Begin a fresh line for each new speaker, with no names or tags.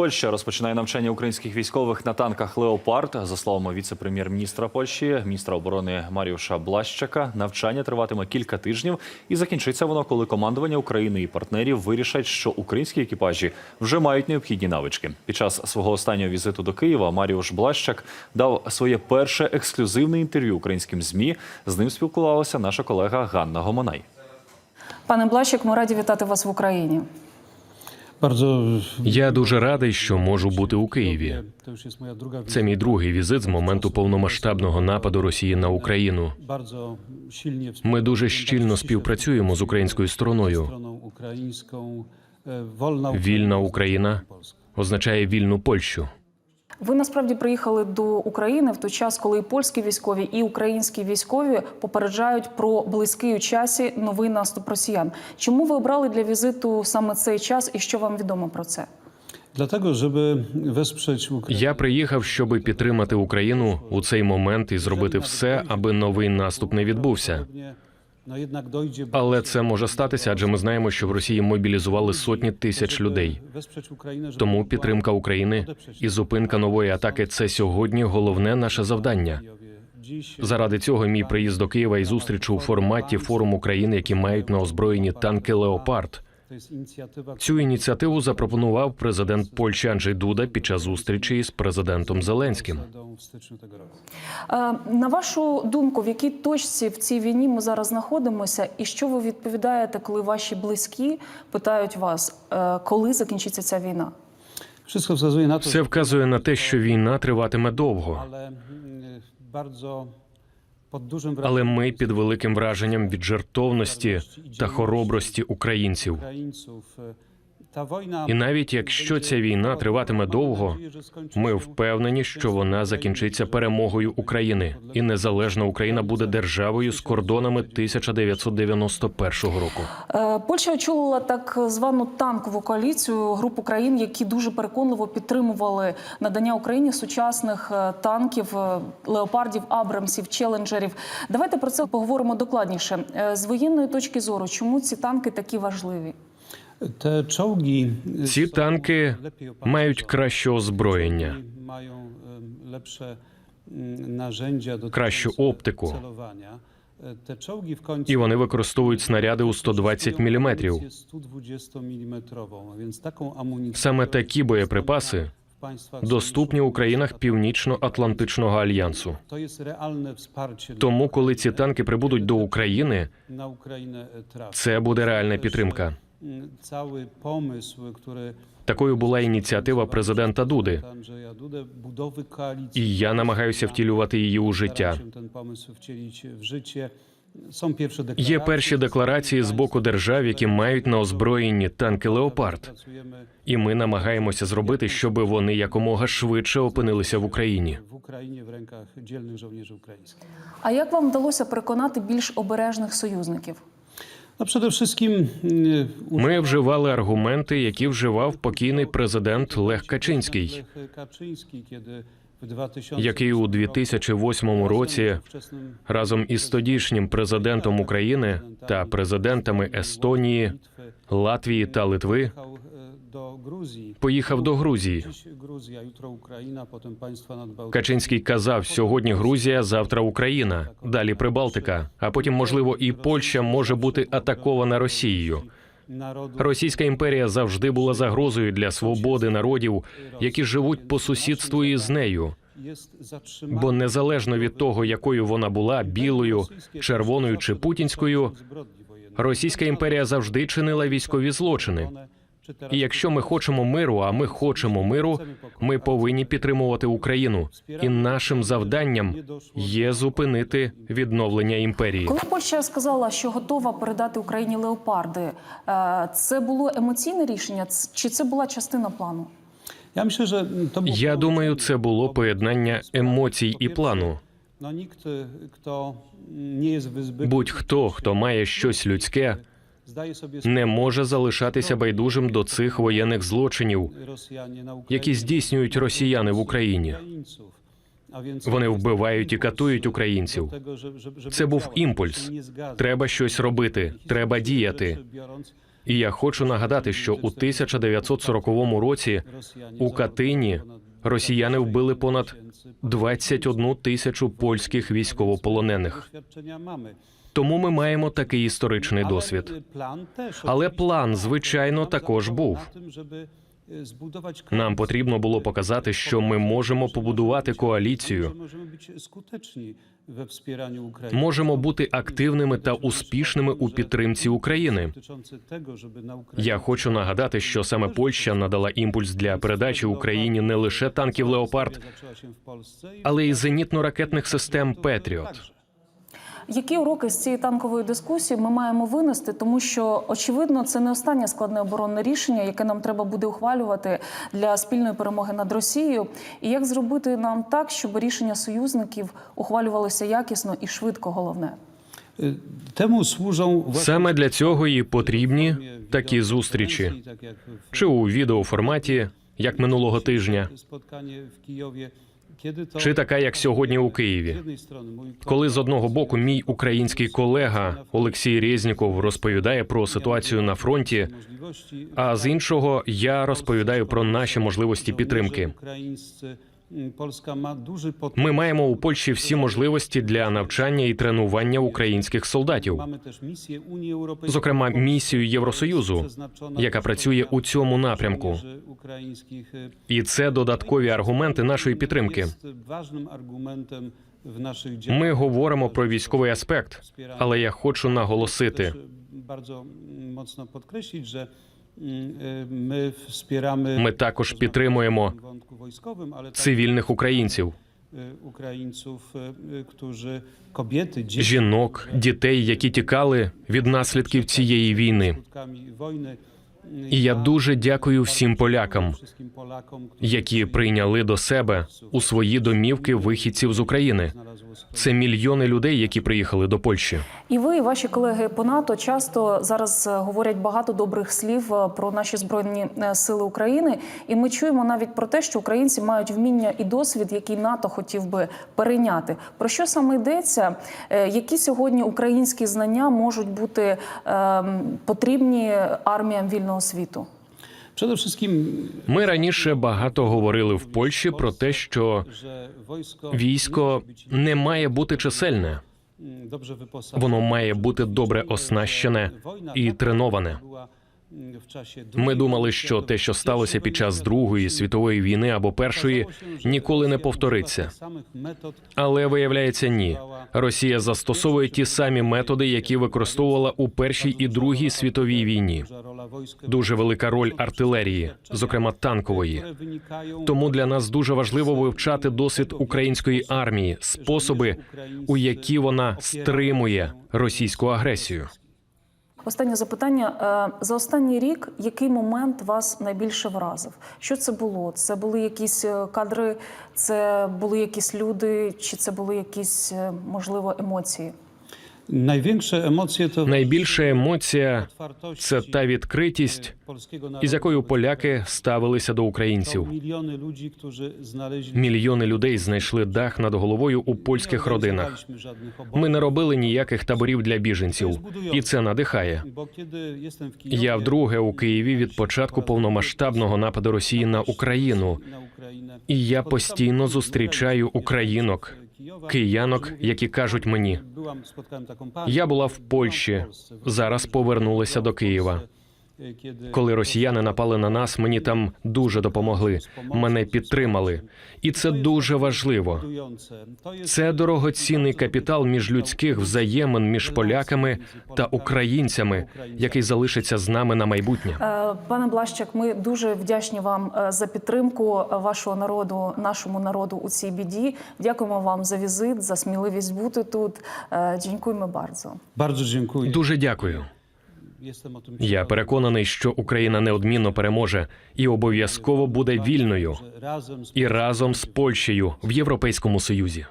Польща розпочинає навчання українських військових на танках Леопард. За словами віце-прем'єр-міністра Польщі, міністра оборони Маріуша Блащака, навчання триватиме кілька тижнів і закінчиться воно, коли командування України і партнерів вирішать, що українські екіпажі вже мають необхідні навички. Під час свого останнього візиту до Києва Маріуш Блащак дав своє перше ексклюзивне інтерв'ю українським змі. З ним спілкувалася наша колега Ганна Гомонай.
Пане Блащик, ми раді вітати вас в Україні.
Я дуже радий, що можу бути у Києві. Це мій другий візит з моменту повномасштабного нападу Росії на Україну. Ми дуже щільно співпрацюємо з українською стороною.
E,
Вільна Україна означає вільну Польщу.
Ви насправді приїхали до України в той час, коли і польські військові, і українські військові попереджають про близький у часі новий наступ росіян. Чому ви обрали для візиту саме цей час, і що вам відомо про це?
Dlatego, żeby wesprzeć Ukrainę.
Я приїхав, щоби підтримати Україну у цей момент і зробити все, аби новий наступ не відбувся.
Dojdzie
Але це може статися, адже ми знаємо, що в Росії мобілізували сотні тисяч людей. Тому підтримка України і зупинка нової атаки це сьогодні головне наше завдання. Заради цього мій приїзд до Києва і зустріч у форматі форуму країн, які мають на озброєнні танки Леопард. Цю ініціативу запропонував президент Польщі Анджей Дуда під час зустрічі з президентом Зеленським.
Е, На вашу думку, в якій точці в цій війні ми зараз знаходимося, і що ви відповідаєте, коли ваші близькі питають вас, е, коли закінчиться ця війна?
Wszystko wskazuje na to,
Все вказує на те, що війна триватиме довго, але ми під великим враженням від жертовності та хоробрості українців. І навіть якщо ця війна триватиме довго, ми впевнені, що вона закінчиться перемогою України, і незалежна Україна буде державою з кордонами 1991 року.
Е, Польща очолила так звану танкову коаліцію групу країн, які дуже переконливо підтримували надання Україні сучасних е, танків, е, леопардів, абрамсів, челенджерів. Давайте про це поговоримо докладніше. З воєнної точки зору, чому ці танки такі важливі?
Ці танки мають краще озброєння, Кращу оптику.
E,
і вони використовують снаряди у 120 мм.
120 мм, więc taką amunicję
Саме такі боєприпаси доступні у країнах Північно-Атлантичного альянсу. Тому, коли ці танки прибудуть до України,
na Ukrainę e,
це буде реальна підтримка.
Cały pomysł, który
Такою була ініціатива президента Дуди, і я намагаюся втілювати її у життя. Є перші декларації з боку держав, які мають на озброєнні танки Леопард, і ми намагаємося зробити, щоб вони якомога швидше опинилися в Україні.
w Ukrainie w rękach dzielnych żołnierzy ukraińskich.
А як вам вдалося переконати більш обережних союзників?
Ми вживали аргументи, які вживав покійний президент Лех Качинський,
Lech Kaczyński, kiedy w 2000
який у 2008 році разом із тодішнім президентом України та президентами Естонії, Латвії та Литви поїхав до Грузії.
Potem państwa nadbałtyckie.
Качинський казав: сьогодні Грузія, завтра Україна, далі Прибалтика, а потім, можливо, і Польща може бути атакована Росією. Російська імперія завжди була загрозою для свободи народів, які живуть по сусідству із нею. Бо незалежно від того, якою вона була білою, червоною чи путінською. Російська імперія завжди чинила військові злочини. І якщо ми хочемо миру, а ми хочемо миру, ми повинні підтримувати Україну. І нашим завданням є зупинити відновлення імперії.
Коли Польща сказала, що готова передати Україні леопарди, е, це було емоційне рішення, чи це була частина плану?
Я думаю, це було поєднання емоцій і плану.
Wyzbyty,
Будь-хто, хто має щось людське, не може залишатися байдужим до цих воєнних злочинів, які здійснюють росіяни в Україні. Вони вбивають і катують українців. Це був імпульс. Треба щось робити, треба діяти. І я хочу нагадати, що у 1940 році у Катині росіяни вбили понад 21 тисячу польських військовополонених. Тому ми маємо такий історичний досвід. Але план, звичайно, також був. Нам потрібно було показати, що ми можемо побудувати коаліцію, можемо бути активними та успішними у підтримці України. Я хочу нагадати, що саме Польща надала імпульс для передачі Україні не лише танків Леопард, але й зенітно-ракетних систем Петріот.
Які уроки з цієї танкової дискусії ми маємо винести, тому що очевидно це не останнє складне оборонне рішення, яке нам треба буде ухвалювати для спільної перемоги над Росією. І як зробити нам так, щоб рішення союзників ухвалювалося якісно і швидко, головне.
Właśnie
Саме для цього і потрібні такі зустрічі, чи у відеоформаті, як минулого тижня, чи така, як сьогодні у Києві. Коли з одного боку мій український колега Олексій Резніков розповідає про ситуацію на фронті, а з іншого я розповідаю про наші можливості підтримки.
Польська ma duży
Ми маємо у Польщі всі можливості для навчання і тренування українських солдатів, зокрема місію Євросоюзу, яка працює у цьому напрямку.
e,
І це додаткові аргументи нашої підтримки. Ми говоримо про військовий аспект, але я хочу наголосити:
Mm, mm, e,
ми також підтримуємо цивільних українців,
e, e, e,
жінок, дітей, які тікали від наслідків цієї війни. І я дуже дякую всім полякам, які прийняли до себе у свої домівки вихідців з України. Це мільйони людей, які приїхали до Польщі.
І ви, і ваші колеги по НАТО, часто зараз говорять багато добрих слів е, про наші збройні е, сили України. І ми чуємо навіть про те, що українці мають вміння і досвід, який НАТО хотів би перейняти. Про що саме йдеться? Е, Які сьогодні українські знання можуть бути ем, потрібні арміям вільного світу?
Przede wszystkim,
Ми раніше багато говорили в Польщі про те, що військо не має бути чисельне, воно має бути добре оснащене і треноване. Ми думали, що те, що сталося під час Другої світової війни або першої, ніколи не повториться. Але виявляється, ні. Росія застосовує ті самі методи, які використовувала у першій і другій світовій війні. Дуже велика роль артилерії, зокрема танкової. Тому для нас дуже важливо вивчати досвід української армії, способи, у які вона стримує російську агресію.
Останнє запитання Е, за останній рік. Який момент вас найбільше вразив? Що це було? Це були якісь е, кадри, це були якісь люди, чи це були якісь е, можливо емоції?
Największe emocje to
Найбільша емоція це та відкритість, із якою поляки ставилися до українців. Мільйони людей знайшли дах над головою у польських родинах. Ми не робили ніяких таборів для біженців, і це надихає. Я вдруге у Києві від початку повномасштабного нападу Росії на Україну, і я постійно зустрічаю українок, киянок, які кажуть мені: я була в Польщі, зараз повернулася до Києва.
Kiedy
Коли росіяни напали на нас, мені там дуже допомогли, мене підтримали, і це дуже важливо.
budujące. To jest
Це дорогоцінний капітал міжлюдських взаємин між поляками та українцями, який залишиться з нами на майбутнє.
Е, Пане Блащак, ми дуже вдячні вам е, за підтримку вашого народу, нашому народу у цій біді. Дякуємо вам за візит, за сміливість бути тут. Е, Дякуємо bardzo.
Bardzo.
Дуже дякую. Я переконаний, що Україна неодмінно переможе і обов'язково буде вільною і разом з Польщею в Європейському Союзі.